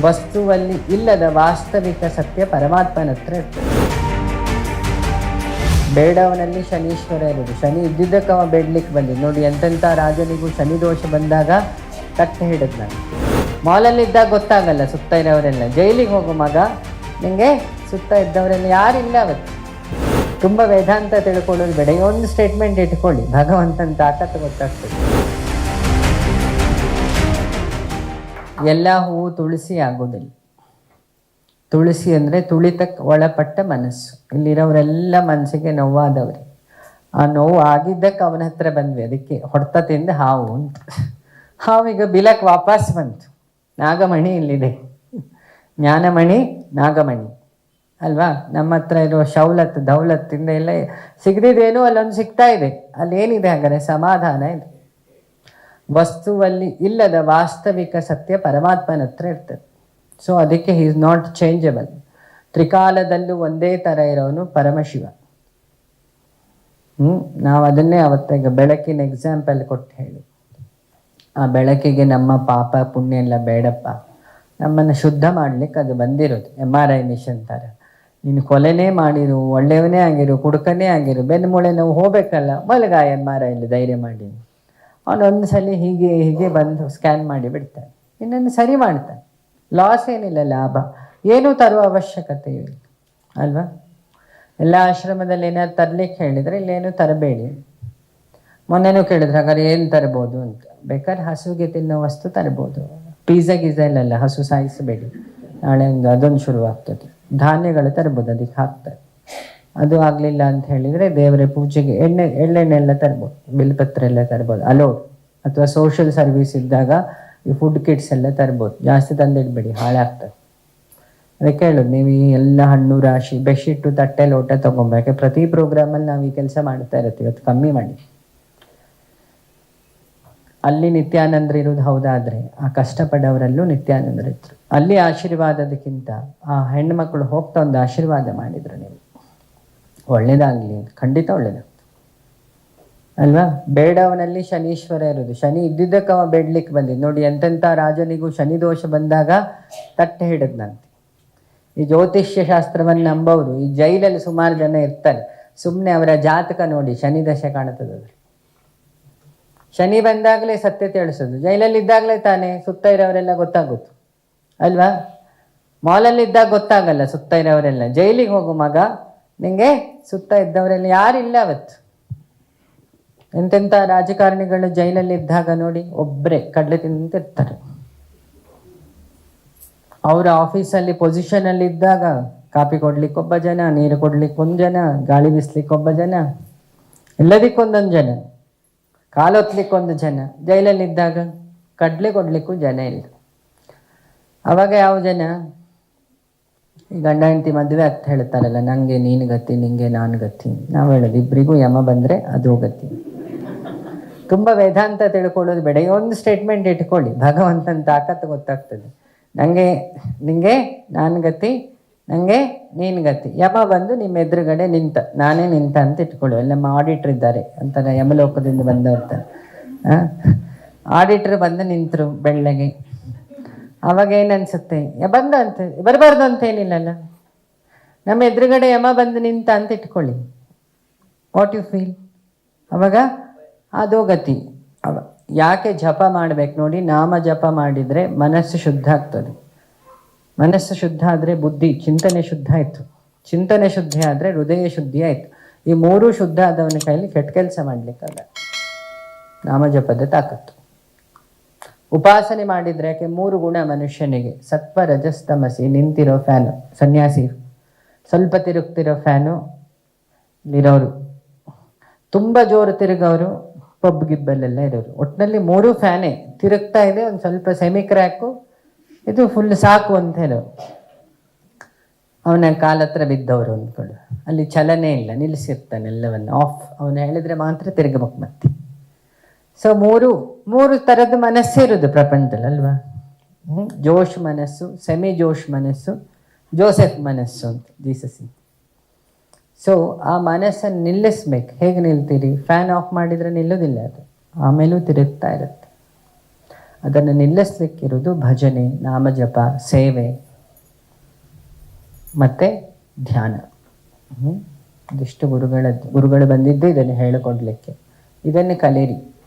ವಸ್ತುವಲ್ಲಿ ಇಲ್ಲದ ವಾಸ್ತವಿಕ ಸತ್ಯ ಪರಮಾತ್ಮನ ಹತ್ರ ಇರ್ತದೆ. ಬೇಡವನಲ್ಲಿ ಶನೀಶ್ವರ ಇರೋದು ಶನಿ ಇದ್ದಿದ್ದಕ್ಕೆ ಅವ ಬೇಡ್ಲಿಕ್ಕೆ ಬಂದಿದ್ದು. ನೋಡಿ, ಎಂತೆಂಥ ರಾಜನಿಗೂ ಶನಿ ದೋಷ ಬಂದಾಗ ಕಟ್ಟೆ ಹಿಡಿದ್ ನಾನು. ಮಾಲಲ್ಲಿದ್ದಾಗ ಗೊತ್ತಾಗಲ್ಲ, ಸುತ್ತ ಇರೋರೆಲ್ಲ. ಜೈಲಿಗೆ ಹೋಗೋ ಮಗ. ನಿಮಗೆ ಸುತ್ತ ಇದ್ದವರೆಲ್ಲ ಯಾರಿಲ್ಲ ಅವತ್ತು. ತುಂಬ ವೇದಾಂತ ತಿಳ್ಕೊಳ್ಳೋದು ಬೇಡ. ಒಂದು ಸ್ಟೇಟ್ಮೆಂಟ್ ಇಟ್ಕೊಳ್ಳಿ. ಭಗವಂತನ ತಾಕತ್ತು ಗೊತ್ತಾಗ್ತದೆ. ಎಲ್ಲ ಹೂವು ತುಳಸಿ ಆಗೋದಿಲ್ಲ. ತುಳಸಿ ಅಂದರೆ ತುಳಿತಕ್ಕೆ ಒಳಪಟ್ಟ ಮನಸ್ಸು. ಇಲ್ಲಿರೋರೆಲ್ಲ ಮನಸ್ಸಿಗೆ ನೋವಾದವ್ರಿ. ಆ ನೋವು ಆಗಿದ್ದಕ್ಕೆ ಅವನ ಹತ್ರ ಬಂದ್ವಿ. ಅದಕ್ಕೆ ಹೊಡೆತ ತಿಂದು ಹಾವು ಅಂತ ಈಗ ಬಿಲಕ್ಕೆ ವಾಪಸ್ ಬಂತು. ನಾಗಮಣಿ ಇಲ್ಲಿದೆ. ಜ್ಞಾನಮಣಿ, ನಾಗಮಣಿ. ಅಲ್ವಾ? ನಮ್ಮ ಹತ್ರ ಇರೋ ಶೌಲತ್ ದೌಲತ್ತಿಂದ ಎಲ್ಲ ಸಿಗದಿದ್ದೇನೋ ಅಲ್ಲೊಂದು ಸಿಗ್ತಾ ಇದೆ. ಅಲ್ಲೇನಿದೆ ಹಾಗಾದ್ರೆ? ಸಮಾಧಾನ ಇದೆ. ವಸ್ತುವಲ್ಲಿ ಇಲ್ಲದ ವಾಸ್ತವಿಕ ಸತ್ಯ ಪರಮಾತ್ಮನ ಹತ್ರ ಇರ್ತದೆ. ಸೊ ಅದಕ್ಕೆ ಹಿ ಇಸ್ ನಾಟ್ ಚೇಂಜಬಲ್ ತ್ರಿಕಾಲದಲ್ಲೂ ಒಂದೇ ಥರ ಇರೋನು ಪರಮಶಿವ. ಹ್ಞೂ ನಾವು ಅದನ್ನೇ ಅವತ್ತಾಗ ಬೆಳಕಿನ ಎಕ್ಸಾಂಪಲ್ ಕೊಟ್ಟು ಹೇಳಿ. ಆ ಬೆಳಕಿಗೆ ನಮ್ಮ ಪಾಪ ಪುಣ್ಯ ಎಲ್ಲ ಬೇಡಪ್ಪ. ನಮ್ಮನ್ನು ಶುದ್ಧ ಮಾಡ್ಲಿಕ್ಕೆ ಅದು ಬಂದಿರೋದು. ಎಂ ಆರ್ ಐ ಮಿಷನ್ ಥರ ನೀನು ಕೊಲೆನೇ ಮಾಡಿರು, ಒಳ್ಳೆಯವನೇ ಆಗಿರು, ಕುಡುಕನೇ ಆಗಿರು ಬೆನ್ನು ಮೂಳೆ ನಾವು ಹೋಗ್ಬೇಕಲ್ಲ, ಮಲಗ ಎಂ ಆರ್ ಐಲಿ ಧೈರ್ಯ ಮಾಡಿ ಅವನು ಒಂದು ಸಲ ಹೀಗೆ ಹೀಗೆ ಬಂದು ಸ್ಕ್ಯಾನ್ ಮಾಡಿ ಬಿಡ್ತಾನೆ. ಇನ್ನೊಂದು ಸರಿ ಮಾಡ್ತಾನೆ. ಲಾಸ್ ಏನಿಲ್ಲ, ಲಾಭ. ಏನೂ ತರುವ ಅವಶ್ಯಕತೆ ಇಲ್ಲ. ಅಲ್ವಾ? ಎಲ್ಲ ಆಶ್ರಮದಲ್ಲಿ ಏನಾದ್ರು ತರಲಿಕ್ಕೆ ಹೇಳಿದರೆ ಇಲ್ಲೇನು ತರಬೇಡಿ. ಮೊನ್ನೆನೂ ಕೇಳಿದ್ರೆ, ಹಾಗಾದ್ರೆ ಏನು ತರ್ಬೋದು ಅಂತ? ಬೇಕಾದ್ರೆ ಹಸುಗೆ ತಿನ್ನೋ ವಸ್ತು ತರ್ಬೋದು. ಪಿಜ್ಜಾ ಗೀಝಾ ಇಲ್ಲಲ್ಲ ಹಸು ಸಾಯಿಸಬೇಡಿ. ನಾಳೆ ಒಂದು, ಅದೊಂದು ಶುರುವಾಗ್ತದೆ. ಧಾನ್ಯಗಳು ತರ್ಬೋದು, ಅದಕ್ಕೆ ಹಾಕ್ತಾರೆ. ಅದು ಆಗಲಿಲ್ಲ ಅಂತ ಹೇಳಿದ್ರೆ ದೇವರ ಪೂಜೆಗೆ ಎಣ್ಣೆ ಎಳ್ಳೆಣ್ಣೆ ಎಲ್ಲ ತರ್ಬೋದು ಬಿಲ್ಪತ್ರ ಎಲ್ಲ ತರ್ಬೋದು ಅಲೋಡ್ ಅಥವಾ ಸೋಷಿಯಲ್ ಸರ್ವಿಸ್ ಇದ್ದಾಗ ಈ ಫುಡ್ ಕಿಟ್ಸ್ ಎಲ್ಲ ತರ್ಬೋದು, ಜಾಸ್ತಿ ತಂದಿಡ್ಬೇಡಿ, ಹಾಳಾಗ್ತದೆ. ಅದಕ್ಕೆ ಹೇಳೋದು ನೀವು ಈ ಎಲ್ಲ ಹಣ್ಣು, ರಾಶಿ, ಬೆಡ್ಶೀಟು, ತಟ್ಟೆ, ಲೋಟ ತೊಗೊಬೇಕು ಪ್ರತಿ ಪ್ರೋಗ್ರಾಮಲ್ಲಿ ನಾವು ಈ ಕೆಲಸ ಮಾಡ್ತಾ ಇರ್ತೀವಿ, ಇವತ್ತು ಕಮ್ಮಿ ಮಾಡಿ. ಅಲ್ಲಿ ನಿತ್ಯಾನಂದ್ರ ಇರೋದು ಹೌದಾದ್ರೆ, ಆ ಕಷ್ಟಪಡವರಲ್ಲೂ ನಿತ್ಯಾನಂದ್ರ ಇದ್ರು. ಅಲ್ಲಿ ಆಶೀರ್ವಾದದಕ್ಕಿಂತ ಆ ಹೆಣ್ಮಕ್ಳು ಹೋಗ್ತಾ ಒಂದು ಆಶೀರ್ವಾದ ಮಾಡಿದ್ರು. ಒಳ್ಳೇದಾಗ್ಲಿ, ಖಂಡಿತ ಒಳ್ಳೇದಾಗ್ತದೆ. ಅಲ್ವಾ? ಬೇಡವನಲ್ಲಿ ಶನೀಶ್ವರ ಇರೋದು ಶನಿ ಇದ್ದಿದ್ದಕ್ಕೆ ಅವ ಬೇಡ್ಲಿಕ್ಕೆ ಬಂದಿದ್ದು. ನೋಡಿ, ಎಂತೆಂಥ ರಾಜನಿಗೂ ಶನಿ ದೋಷ ಬಂದಾಗ ತಟ್ಟೆ ಹಿಡಿದ್ನಂತೆ ಈ ಜ್ಯೋತಿಷ್ಯ ಶಾಸ್ತ್ರವನ್ನು ನಂಬೋರು ಈ ಜೈಲಲ್ಲಿ ಸುಮಾರು ಜನ ಇರ್ತಾರೆ. ಸುಮ್ಮನೆ ಅವರ ಜಾತಕ ನೋಡಿ, ಶನಿ ದಶೆ ಅದ್ರಲ್ಲಿ. ಶನಿ ಬಂದಾಗಲೇ ಸತ್ಯ ತಿಳಿಸೋದು. ಜೈಲಲ್ಲಿ ಇದ್ದಾಗಲೇ ತಾನೇ, ಸುತ್ತ ಇರೋರೆಲ್ಲ ಗೊತ್ತಾಗುತ್ತೆ. ಅಲ್ವಾ? ಮಾಲಲ್ಲಿ ಇದ್ದಾಗ ಗೊತ್ತಾಗಲ್ಲ ಸುತ್ತ ಇರೋರೆಲ್ಲ. ಜೈಲಿಗೆ ಹೋಗು ಮಗ ನಿಂಗೆ ಸುತ್ತ ಇದ್ದವರೆಲ್ಲ ಯಾರಿಲ್ಲ ಅವತ್ತು. ಎಂತೆಂಥ ರಾಜಕಾರಣಿಗಳು ಜೈಲಲ್ಲಿ ಇದ್ದಾಗ ನೋಡಿ ಒಬ್ಬರೇ ಕಡಲೆ ತಿಂತಿರ್ತಾರೆ ಅವರ ಆಫೀಸಲ್ಲಿ ಪೊಸಿಷನಲ್ಲಿ ಇದ್ದಾಗ ಕಾಪಿ ಕೊಡ್ಲಿಕ್ಕೆ ಒಬ್ಬ ಜನ, ನೀರು ಕೊಡ್ಲಿಕ್ಕೆ ಒಂದು ಜನ, ಗಾಳಿ ಬೀಸ್ಲಿಕ್ಕೆ ಒಬ್ಬ ಜನ, ಎಲ್ಲದಕ್ಕೊಂದೊಂದು ಜನ ಕಾಲೊತ್ಲಿಕ್ಕೆ ಒಂದು ಜನ ಜೈಲಲ್ಲಿ ಇದ್ದಾಗ ಕಡ್ಲೆ ಕೊಡ್ಲಿಕ್ಕೂ ಜನ ಇಲ್ಲ. ಅವಾಗ ಯಾವ ಜನ? ಗಂಡ ಹೆಂಡತಿ ಮದುವೆ ಅಂತ ಹೇಳ್ತಾರಲ್ಲ ನನಗೆ ನೀನು ಗತಿ, ನಿಂಗೆ ನಾನು ಗತಿ. ನಾವು ಹೇಳೋದು ಇಬ್ಬರಿಗೂ ಯಮ ಬಂದರೆ ಅದು ಗತಿ ತುಂಬ ವೇದಾಂತ ತಿಳ್ಕೊಳ್ಳೋದು ಬೇಡ. ಒಂದು ಸ್ಟೇಟ್ಮೆಂಟ್ ಇಟ್ಕೊಳ್ಳಿ. ಭಗವಂತನ ತಾಕತ್ತು ಗೊತ್ತಾಗ್ತದೆ. ನನಗೆ ನಿಂಗೆ ನಾನು ಗತಿ ನನಗೆ ನೀನು ಗತಿ. ಯಮ ಬಂದು ನಿಮ್ಮ ಎದುರುಗಡೆ ನಿಂತ, ನಾನೇ ನಿಂತ ಅಂತ ಇಟ್ಕೊಳ್ಳಿ. ಅಲ್ಲಿ ನಮ್ಮ ಆಡಿಟ್ರ್ ಇದ್ದಾರೆ ಅಂತಾರೆ, ಯಮಲೋಕದಿಂದ ಬಂದವ್ರ ಆಡಿಟ್ರ್ ಬಂದು ನಿಂತರು ಬೆಳ್ಳಗೆ. ಅವಾಗ ಏನು ಅನ್ಸುತ್ತೆ? ಬಂದ ಅಂತ, ಬರಬಾರ್ದು ಅಂತ ಏನಿಲ್ಲಲ್ಲ. ನಮ್ಮ ಎದುರುಗಡೆ ಯಮ ಬಂದು ನಿಂತ ಅಂತ ಇಟ್ಕೊಳ್ಳಿ. ವಾಟ್ ಯು ಫೀಲ್ ಅವಾಗ ಅದೋ ಗತಿ ಅವ, ಯಾಕೆ ಜಪ ಮಾಡಬೇಕು ನೋಡಿ, ನಾಮ ಜಪ ಮಾಡಿದರೆ ಮನಸ್ಸು ಶುದ್ಧ ಆಗ್ತದೆ. ಮನಸ್ಸು ಶುದ್ಧ ಆದರೆ ಬುದ್ಧಿ, ಚಿಂತನೆ ಶುದ್ಧ ಆಯಿತು. ಚಿಂತನೆ ಶುದ್ಧಿ ಆದರೆ ಹೃದಯ ಶುದ್ಧಿ ಆಯಿತು. ಈ ಮೂರು ಶುದ್ಧ ಆದವನ ಕೈಯಲ್ಲಿ ಕೆಟ್ಟ ಕೆಲಸ ಮಾಡಲಿಕ್ಕಲ್ಲ ನಾಮ ಜಪದ ತಾಕತ್ತು. ಉಪಾಸನೆ ಮಾಡಿದ್ರೆ ಯಾಕೆ? ಮೂರು ಗುಣ ಮನುಷ್ಯನಿಗೆ. ಸತ್ವ ರಜಸ್ತಮಸಿ ನಿಂತಿರೋ ಫ್ಯಾನು ಸನ್ಯಾಸಿ. ಸ್ವಲ್ಪ ತಿರುಗ್ತಿರೋ ಫ್ಯಾನು ಇರೋರು. ತುಂಬ ಜೋರು ತಿರುಗೋರು, ಪಬ್ ಗಿಬ್ಬಲ್ಲೆಲ್ಲ ಇರೋರು. ಒಟ್ಟಿನಲ್ಲಿ ಮೂರು ಫ್ಯಾನೇ ತಿರುಗ್ತಾ ಇದೆ, ಒಂದು ಸ್ವಲ್ಪ ಸೆಮಿ ಕ್ರ್ಯಾಕು ಇದು ಫುಲ್ ಸಾಕು ಅಂತ ಹೇಳೋರು. ಅವನ ಕಾಲ ಹತ್ರ ಬಿದ್ದವರು ಅಂದ್ಕೊಂಡು ಅಲ್ಲಿ ಚಲನೆ ಇಲ್ಲ, ನಿಲ್ಲಿಸಿರ್ತಾನೆ ಎಲ್ಲವನ್ನು. ಆಫ್ ಅವನು ಹೇಳಿದ್ರೆ ಮಾತ್ರ ತಿರುಗಬೇಕು ಮತ್ತೆ. ಸೊ ಮೂರು ಮೂರು ಥರದ ಮನಸ್ಸೇ ಇರೋದು ಪ್ರಪಂಚದಲ್ಲಿ, ಅಲ್ವಾ? ಜೋಶ್ ಮನಸ್ಸು, ಸೆಮಿ ಜೋಶ್ ಮನಸ್ಸು, ಜೋಸೆಫ್ ಮನಸ್ಸು ಅಂತ ಜೀಸಸ್ ಸೊ ಆ ಮನಸ್ಸನ್ನು ನಿಲ್ಲಿಸ್ಬೇಕು. ಹೇಗೆ ನಿಲ್ತೀರಿ? ಫ್ಯಾನ್ ಆಫ್ ಮಾಡಿದರೆ ನಿಲ್ಲೋದಿಲ್ಲ ಅದು. ಆಮೇಲೂ ತಿರುಗ್ತಾ ಇರುತ್ತೆ. ಅದನ್ನು ನಿಲ್ಲಿಸ್ಲಿಕ್ಕಿರೋದು ಭಜನೆ, ನಾಮಜಪ, ಸೇವೆ, ಮತ್ತು ಧ್ಯಾನ? ಇದಿಷ್ಟು ಗುರುಗಳದ್ದು, ಗುರುಗಳು ಬಂದಿದ್ದು ಇದನ್ನು ಹೇಳಿಕೊಡ್ಲಿಕ್ಕೆ. ಇದನ್ನು ಕಲೀರಿ.